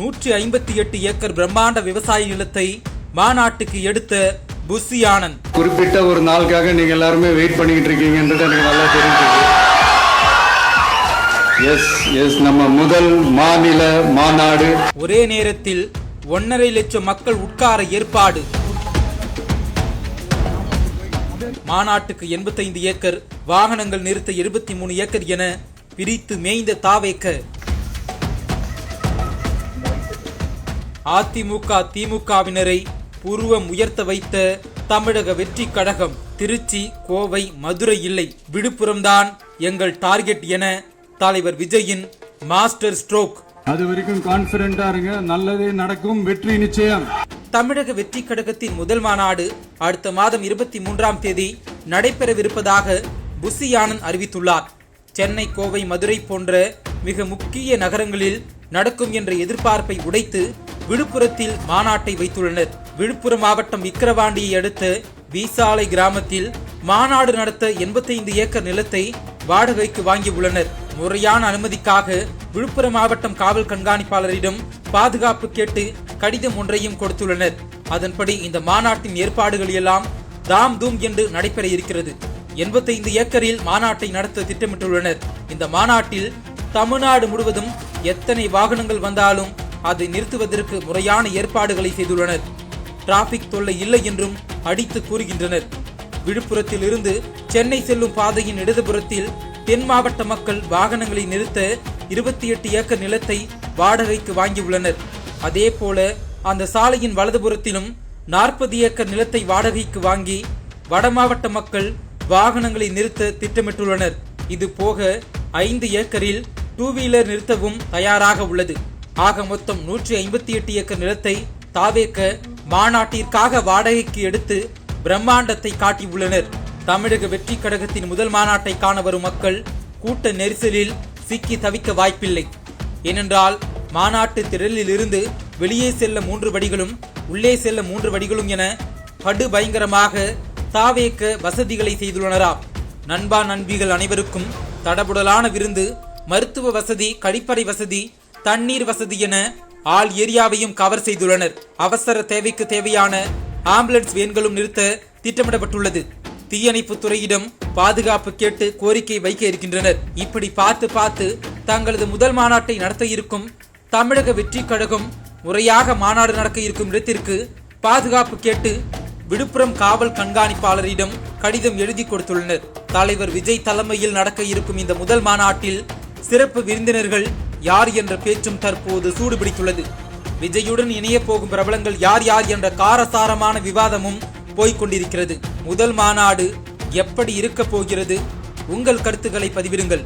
நூற்றி ஐம்பத்தி எட்டு ஏக்கர் பிரம்மாண்ட விவசாய நிலத்தை மாநாட்டுக்கு எடுத்த புஷி ஆனந்த். குறிப்பிட்ட ஒரு நாளுக்காக நீங்க எல்லாருமே வெயிட் பண்ணிக்கிட்டு இருக்கீங்கன்றது எனக்கு நல்லா தெரிஞ்சுது. எஸ் எஸ் நம்ம முதல் மாநில மாநாடு. ஒரே நேரத்தில் ஒன்னரை லட்சம் மக்கள் உட்கார ஏற்பாடு. மாநாட்டுக்கு எண்பத்தைந்து ஏக்கர் வாகனங்கள் நிறுத்த இருபத்தி மூணு ஏக்கர் என பிரித்து மேய்ந்த தாவேக்க. அதிமுக திமுகவினரை புருவம் உயர்த்த வைத்த தமிழக வெற்றி கழகம் திருச்சி கோவை மதுரை இல்லை. விழுப்புரம்தான் எங்கள் டார்கெட் என தலைவர் விஜயின் மாஸ்டர் ஸ்ட்ரோக். அது வரைக்கும் கான்பிடண்டா இருங்க. நல்லதே நடக்கும். வெற்றி நிச்சயம். தமிழக வெற்றி கழகத்தின் முதல் மாநாடு அடுத்த மாதம் இருபத்தி மூன்றாம் தேதி நடைபெறவிருப்பதாக புசி ஆனந்த் அறிவித்துள்ளார். சென்னை கோவை மதுரை போன்ற மிக முக்கிய நகரங்களில் நடக்கும் என்ற எதிர்பார்ப்பை உடைத்து விழுப்புரத்தில் மாநாட்டை வைத்துள்ளனர். விழுப்புரம் மாவட்டம் விக்கிரவாண்டியை அடுத்த வீசாலை கிராமத்தில் மாநாடு நடத்த எண்பத்தைந்து ஏக்கர் நிலத்தை வாடகைக்கு வாங்கியுள்ளனர். முறையான அனுமதிக்காக விழுப்புரம் மாவட்டம் காவல் கண்காணிப்பாளரிடம் பாதுகாப்பு கேட்டு கடிதம் ஒன்றையும் கொடுத்துள்ளனர். அதன்படி இந்த மாநாட்டின் ஏற்பாடுகள் எல்லாம் தாம் தூம் என்று நடைபெற இருக்கிறது. எண்பத்தைந்து ஏக்கரில் மாநாட்டை நடத்த திட்டமிட்டுள்ளனர். இந்த மாநாட்டில் தமிழ்நாடு முழுவதும் எத்தனை வாகனங்கள் வந்தாலும் அதை நிறுத்துவதற்கு முறையான ஏற்பாடுகளை செய்துள்ளனர். டிராபிக் தொல்லை இல்லை என்றும் அடித்து கூறுகின்றனர். விழுப்புரத்தில் இருந்து சென்னை செல்லும் பாதையின் இடதுபுறத்தில் தென் மாவட்ட மக்கள் வாகனங்களை நிறுத்த இருபத்தி எட்டு ஏக்கர் நிலத்தை வாடகைக்கு வாங்கியுள்ளனர். அதே போல அந்த சாலையின் வலதுபுறத்திலும் நாற்பது ஏக்கர் நிலத்தை வாடகைக்கு வாங்கி வட மாவட்ட மக்கள் வாகனங்களை நிறுத்த திட்டமிட்டுள்ளனர். இது போக ஐந்து ஏக்கரில் டூ வீலர் நிறுத்தவும் தயாராக உள்ளது. ஆக மொத்தம் நூற்றி ஐம்பத்தி எட்டு ஏக்கர் நிலத்தை தாவேக்க மாநாட்டிற்காக வாடகைக்கு எடுத்து பிரம்மாண்டத்தை காட்டியுள்ளனர். தமிழக வெற்றி கழகத்தின் முதல் மாநாட்டை காண வரும் மக்கள் கூட்ட நெரிசலில் சிக்கி தவிக்க வாய்ப்பில்லை. ஏனென்றால் மாநாட்டு திரளில் இருந்து வெளியே செல்ல மூன்று வடிகளும் உள்ளே செல்ல மூன்று வடிகளும் என படு பயங்கரமாக தாவேக்க வசதிகளை செய்துள்ளனராம் நண்பா நண்பிகள் அனைவருக்கும் தடபுடலான விருந்து மருத்துவ வசதி கழிப்பறை வசதி தண்ணீர் வசதி என ஆல் ஏரியாவையும் கவர் செய்துள்ளனர். அவசர தேவைக்கு தேவையான ஆம்புலன்ஸ் வேன்களும் நிறுத்த திட்டமிடப்பட்டுள்ளது. தீயணைப்பு துறையிடம் பாதுகாப்பு கேட்டு கோரிக்கை வைக்க இருக்கின்றனர். இப்படி பார்த்து பார்த்து தங்களது முதல் மாநாட்டை நடத்த இருக்கும் தமிழக வெற்றி கழகம் முறையாக மாநாடு நடக்க இருக்கும் இடத்திற்கு பாதுகாப்பு கேட்டு விழுப்புரம் காவல் கண்காணிப்பாளரிடம் கடிதம் எழுதி கொடுத்துள்ளனர். தலைவர் விஜய் தலைமையில் நடக்க இருக்கும் இந்த முதல் மாநாட்டில் சிறப்பு விருந்தினர்கள் யார் என்ற பேச்சும் தற்போது சூடுபிடித்துள்ளது. விஜயுடன் இணைய போகும் பிரபலங்கள் யார் யார் என்ற காரசாரமான விவாதமும் போய்கொண்டிருக்கிறது முதல் மாநாடு எப்படி இருக்க போகிறது? உங்கள் கருத்துக்களை பதிவிடுங்கள்.